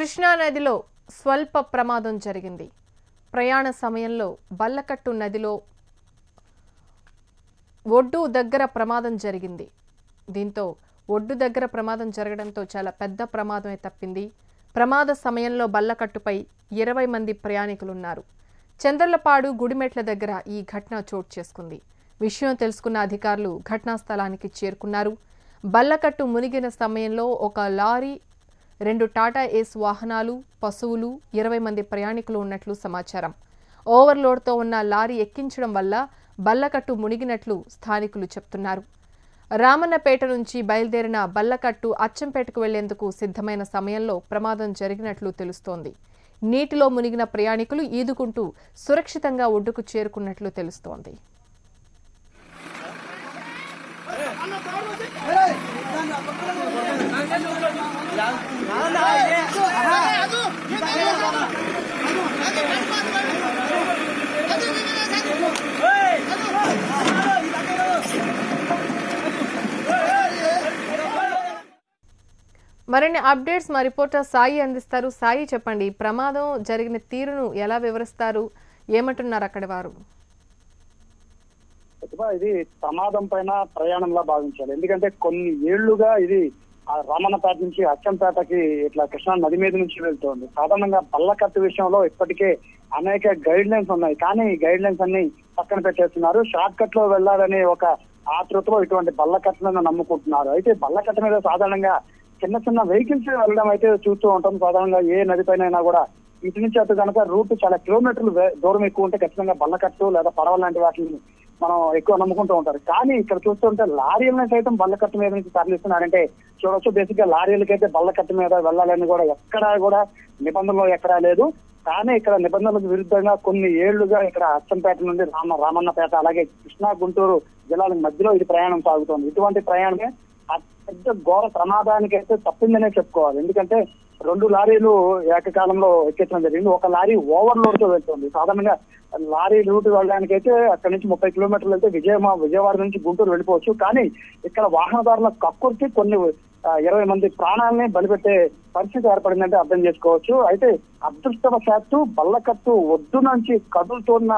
కృష్ణా నదిలో స్వల్ప ప్రమాదం జరిగింది. ప్రయాణ సమయంలో బల్లకట్టు నదిలో ఒడ్డు దగ్గర ప్రమాదం జరిగింది. దీంతో ఒడ్డు దగ్గర ప్రమాదం జరగడంతో చాలా పెద్ద ప్రమాదమే తప్పింది. ప్రమాద సమయంలో బల్లకట్టుపై ఇరవై మంది ప్రయాణికులున్నారు. చంద్రలపాడు గుడిమెట్ల దగ్గర ఈ ఘటన చోటు చేసుకుంది. విషయం తెలుసుకున్న అధికారులు ఘటనా స్థలానికి చేరుకున్నారు. బల్లకట్టు మునిగిన సమయంలో ఒక లారీ రెండు టాటా ఏస్ వాహనాలు పశువులు ఇరవై మంది ప్రయాణికులు ఉన్నట్లు సమాచారం. ఓవర్లోడ్తో ఉన్న లారీ ఎక్కించడం వల్ల బల్లకట్టు మునిగినట్లు స్థానికులు చెప్తున్నారు. రామన్నపేట నుంచి బయలుదేరిన బల్లకట్టు అచ్చంపేటకు వెళ్ళేందుకు సిద్ధమైన సమయంలో ప్రమాదం జరిగినట్లు తెలుస్తోంది. నీటిలో మునిగిన ప్రయాణికులు ఈదుకుంటూ సురక్షితంగా ఒడ్డుకు చేరుకున్నట్లు తెలుస్తోంది. మరిన్ని అప్డేట్స్ మా రిపోర్టర్ సాయి అందిస్తారు. సాయి చెప్పండి ప్రమాదం జరిగిన తీరును ఎలా వివరిస్తారు? ఏమంటున్నారు అక్కడి వారు? ప్రతిభ ఇది ప్రమాదం పైన ప్రయాణంలా భావించాలి. ఎందుకంటే కొన్ని ఏళ్ళుగా ఇది ఆ రామన్నపేట నుంచి అచ్చంపేటకి ఇట్లా కృష్ణా నది మీద నుంచి వెళ్తోంది. సాధారణంగా పల్లకట్టు విషయంలో ఇప్పటికే అనేక గైడ్ లైన్స్ ఉన్నాయి. కానీ ఈ గైడ్ లైన్స్ అన్ని పక్కన పెట్టేస్తున్నారు. షార్ట్ కట్లో వెళ్ళాలని ఒక ఆతృతలో ఇటువంటి బల్లకట్లను నమ్ముకుంటున్నారు. అయితే బల్లకట్ట మీద సాధారణంగా చిన్న చిన్న వెహికల్స్ వెళ్ళడం అయితే చూస్తూ ఉంటాం. సాధారణంగా ఏ నది పైన కూడా ఇటు నుంచి అటు కనుక రూట్ చాలా కిలోమీటర్లు దూరం ఎక్కువ ఉంటే ఖచ్చితంగా బల్లకట్టు లేదా పడవ లాంటి వాటిని మనం ఎక్కువ నమ్ముకుంటూ ఉంటారు. కానీ ఇక్కడ చూస్తుంటే లారీలను సైతం బల్లకట్టు మీద నుంచి తరలిస్తున్నారంటే చూడొచ్చు. బేసిక్గా లారీలకైతే బల్లకట్టు మీద వెళ్ళాలని కూడా ఎక్కడా కూడా నిబంధనలు ఎక్కడా లేదు. కానీ ఇక్కడ నిబంధనలకు విరుద్ధంగా కొన్ని ఏళ్ళుగా ఇక్కడ అచ్చంపేట నుండి రామ రామన్నపేట అలాగే కృష్ణా గుంటూరు జిల్లాల మధ్యలో ఇది ప్రయాణం సాగుతోంది. ఇటువంటి ప్రయాణమే పెద్ద ఘోర ప్రమాదానికి అయితే తప్పిందనే చెప్పుకోవాలి. ఎందుకంటే రెండు లారీలు ఏకకాలంలో ఎక్కించడం జరిగింది. ఒక లారీ ఓవర్లోడ్తో వెళ్తుంది. సాధారణంగా లారీ రూట్ వెళ్ళడానికి అయితే అక్కడి నుంచి ముప్పై కిలోమీటర్లు వెళ్తే విజయ విజయవాడ నుంచి గుంటూరు వెళ్ళిపోవచ్చు. కానీ ఇక్కడ వాహనదారుల కక్కుర్తి కొన్ని ఇరవై మంది ప్రాణాలని బలిపెట్టే పరిస్థితి ఏర్పడిందంటే అర్థం చేసుకోవచ్చు. అయితే అదృష్టవశాత్తు బల్లకట్టు ఒడ్డు నుంచి కదులుతున్న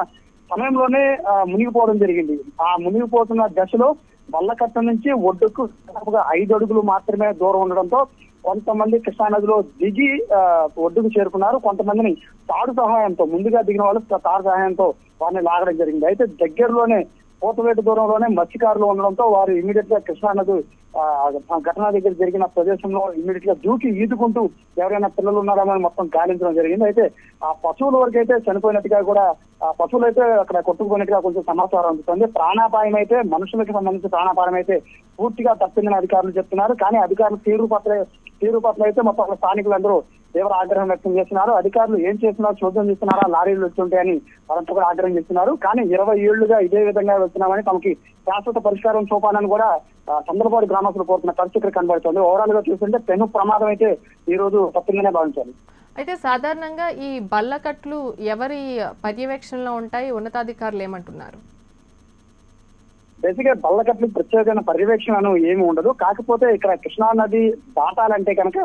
సమయంలోనే మునిగిపోవడం జరిగింది. ఆ మునిగిపోతున్న దశలో బల్లకట్ట నుంచి ఒడ్డుకు దాదాపుగా ఐదు అడుగులు మాత్రమే దూరం ఉండడంతో కొంతమంది కృష్ణానదిలో దిగి ఒడ్డుకు చేరుకున్నారు. కొంతమందిని తాడు సహాయంతో ముందుగా దిగిన వాళ్ళు తాడు సహాయంతో వారిని లాగడం జరిగింది. అయితే దగ్గరలోనే పూతవేటు దూరంలోనే మత్స్యకారులు ఉండడంతో వారు ఇమీడియట్గా కృష్ణానది ఆ, ఘటన దగ్గర జరిగిన ప్రదేశంలో ఇమీడియట్గా దూకి ఈదుకుంటూ ఎవరైనా పిల్లలు ఉన్నారా అని మొత్తం గాలించడం జరిగింది. అయితే ఆ పశువుల వరకు అయితే చనిపోయినట్టుగా కూడా ఆ పశువులు అయితే అక్కడ కొట్టుకుపోయినట్టుగా కొంచెం సమాచారం అందుతుంది. ప్రాణాపాయం అయితే మనుషులకు సంబంధించిన ప్రాణాపాయం అయితే పూర్తిగా తప్పిందని అధికారులు చెప్తున్నారు. కానీ అధికారులు తీరు పట్ల తీరు పట్ల అయితే మొత్తం స్థానికులందరూ తీవ్ర ఆగ్రహం వ్యక్తం చేస్తున్నారు. అధికారులు ఏం చేస్తున్నారో చూద్దాం చేస్తున్నారా లారీలు వచ్చుంటాయని వారంతా కూడా ఆగ్రహం చేస్తున్నారు. కానీ ఇరవై ఏళ్ళుగా ఇదే విధంగా వెళ్తున్నామని తమకి శాశ్వత పరిష్కారం చూపాలని కూడా చంద్రబాబు గ్రామస్తులు కోరుతున్న పరిస్థితి కనబడుతుంది. ఓవరాల్గా చూస్తుంటే పెను ప్రమాదం అయితే ఈ రోజు తప్పిందనే భావించాలి. అయితే సాధారణంగా ఈ బల్లకట్లు ఎవరి పర్యవేక్షణలో ఉంటాయి? ఉన్నతాధికారులు ఏమంటున్నారు? బేసిక్గా బల్లకట్లు ప్రత్యేకమైన పర్యవేక్షణ ఏమి ఉండదు. కాకపోతే ఇక్కడ కృష్ణా నది దాటాలంటే కనుక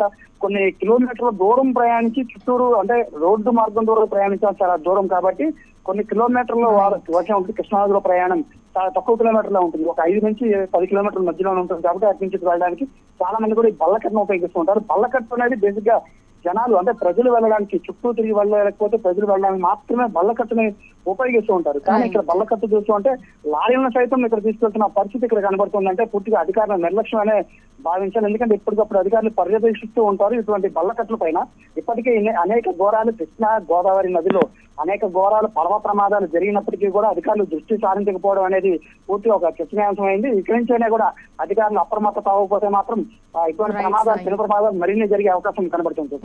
కొన్ని కిలోమీటర్ల దూరం ప్రయాణించి చుట్టూరు అంటే రోడ్డు మార్గం ద్వారా ప్రయాణించడం చాలా దూరం కాబట్టి కొన్ని కిలోమీటర్ల వచ్చే ఉంటుంది. కృష్ణా నదిలో ప్రయాణం చాలా తక్కువ కిలోమీటర్లో ఉంటుంది. ఒక ఐదు నుంచి పది కిలోమీటర్ల మధ్యలో ఉంటుంది కాబట్టి అటు నుంచి వెళ్ళడానికి చాలా మంది కూడా ఈ బల్లకట్టును ఉపయోగిస్తూ ఉంటారు. బల్లకట్టు అనేది బేసిక్గా జనాలు అంటే ప్రజలు వెళ్ళడానికి చుట్టూ తిరిగి వెళ్ళలేకపోతే ప్రజలు వెళ్ళడానికి మాత్రమే బల్లకట్టుని ఉపయోగిస్తూ ఉంటారు. కానీ ఇక్కడ బల్లకట్టు చూస్తూ అంటే లారీలను సైతం ఇక్కడ తీసుకెళ్తున్న పరిస్థితి ఇక్కడ కనబడుతుందంటే పూర్తిగా అధికారుల నిర్లక్ష్యం అనే భావించాలి. ఎందుకంటే ఎప్పటికప్పుడు అధికారులు పర్యవేక్షిస్తూ ఉంటారు ఇటువంటి బల్లకట్ల పైన. ఇప్పటికే అనేక ఘోరాలు కృష్ణా గోదావరి నదిలో అనేక ఘోరాలు పర్వ ప్రమాదాలు జరిగినప్పటికీ కూడా అధికారులు దృష్టి సారించకపోవడం అనేది పూర్తిగా ఒక చర్చనీయాంశమైంది. ఇక్కడి నుంచైనా కూడా అధికారులు అప్రమత్తత అవ్వకపోతే మాత్రం ఇటువంటి ప్రమాదాలు. చిన్న ప్రమాదాలు మరిన్ని జరిగే అవకాశం కనబడుతుంది.